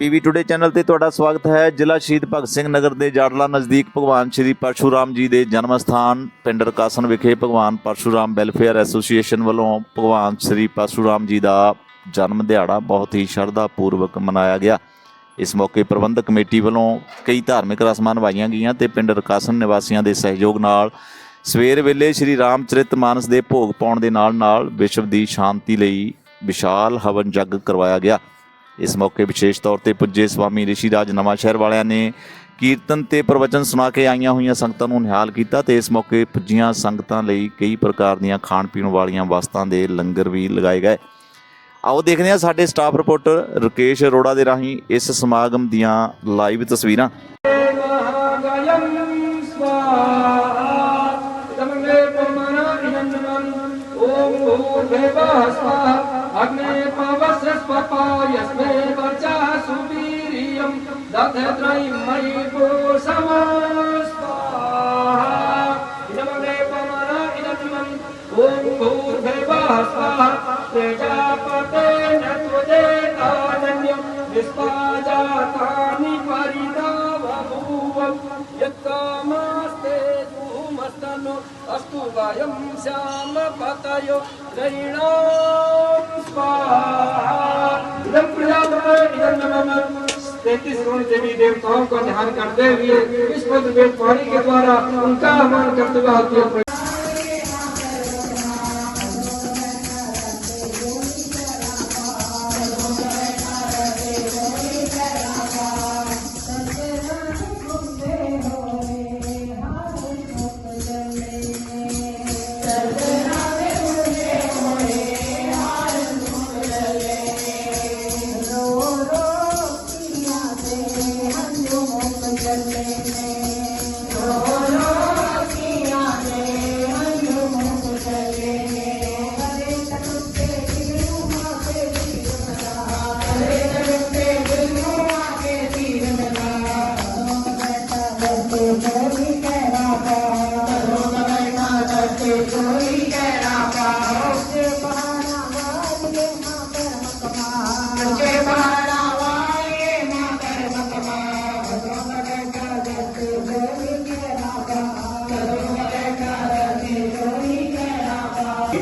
PV today channel ਤੇ ਤੁਹਾਡਾ ਸਵਾਗਤ ਹੈ। ਜ਼ਿਲ੍ਹਾ ਸ਼ਹੀਦ ਭਗਤ ਸਿੰਘ ਨਗਰ ਦੇ ਜਾੜਲਾ ਨਜ਼ਦੀਕ ਭਗਵਾਨ ਸ਼੍ਰੀ ਪਰਸ਼ੂਰਾਮ ਜੀ ਦੇ ਜਨਮ ਸਥਾਨ ਪਿੰਡ ਰਕਾਸਨ ਵਿਖੇ ਭਗਵਾਨ ਪਰਸ਼ੂਰਾਮ ਵੈਲਫੇਅਰ ਐਸੋਸੀਏਸ਼ਨ ਵੱਲੋਂ ਭਗਵਾਨ ਸ਼੍ਰੀ ਪਰਸ਼ੂਰਾਮ ਜੀ ਦਾ ਜਨਮ ਦਿਹਾੜਾ ਬਹੁਤ ਹੀ ਸ਼ਰਧਾ ਪੂਰਵਕ ਮਨਾਇਆ ਗਿਆ। ਇਸ ਮੌਕੇ ਪ੍ਰਬੰਧਕ ਕਮੇਟੀ ਵੱਲੋਂ ਕਈ ਧਾਰਮਿਕ ਰਸਮਾਂ ਨਿਭਾਈਆਂ ਗਈਆਂ ਤੇ ਪਿੰਡ ਰਕਾਸਨ ਨਿਵਾਸੀਆਂ ਦੇ ਸਹਿਯੋਗ ਨਾਲ ਸਵੇਰ ਵੇਲੇ ਸ਼੍ਰੀ ਰਾਮਚਰਿਤ ਮਾਨਸ ਦੇ ਭੋਗ ਪਾਉਣ ਦੇ ਨਾਲ ਨਾਲ ਵਿਸ਼ਵ ਦੀ ਸ਼ਾਂਤੀ ਲਈ ਵਿਸ਼ਾਲ ਹਵਨ ਜੱਗ ਕਰਵਾਇਆ ਗਿਆ। ਇਸ ਮੌਕੇ ਵਿਸ਼ੇਸ਼ ਤੌਰ ਤੇ ਪੁੱਜੇ ਸਵਾਮੀ ਰਿਸ਼ੀ ਰਾਜ ਨਵਾਂ ਸ਼ਹਿਰ ਵਾਲਿਆਂ ਨੇ ਕੀਰਤਨ ਤੇ ਪ੍ਰਵਚਨ ਸੁਣਾ ਕੇ ਆਈਆਂ ਹੋਈਆਂ ਸੰਗਤਾਂ ਨੂੰ ਨਿਹਾਲ ਕੀਤਾ ਤੇ ਇਸ ਮੌਕੇ ਪੁੱਜੀਆਂ ਸੰਗਤਾਂ ਲਈ ਕਈ ਪ੍ਰਕਾਰ ਦੀਆਂ ਖਾਣ ਪੀਣ ਵਾਲੀਆਂ ਵਸਤਾਂ ਦੇ ਲੰਗਰ ਵੀ ਲਗਾਏ ਗਏ। ਆਓ ਦੇਖਦੇ ਹਾਂ ਸਾਡੇ ਸਟਾਫ ਰਿਪੋਰਟਰ ਰਕੇਸ਼ ਅਰੋੜਾ ਦੇ ਰਾਹੀਂ ਇਸ ਸਮਾਗਮ ਦੀਆਂ ਲਾਈਵ ਤਸਵੀਰਾਂ। ਅਗਨੇ ਪਵਨ इदं मे पुमनानिनन्दनम् ॐ भूर्भुवः स्वाहा अग्ने पवस्य स्वपायस्मे वर्चः सुवीर्यं दधत्रयीमयि पुरुषमा स्वाहा इदं मे पुमनानिनन्दनम् ॐ भूर्भुवः स्वाहा प्रजापते न त्वदेतानन्यं निष्पाजातानि अस्तु वयं श्यामपतयो नैणां स्वाहा इदं प्रजापते इदं नमः तैतीस करोड़ देवी देवताओं का ध्यान करते हुए इस पद वेद पाणी के द्वारा उनका हवन करते हुए Oh, no.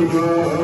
to do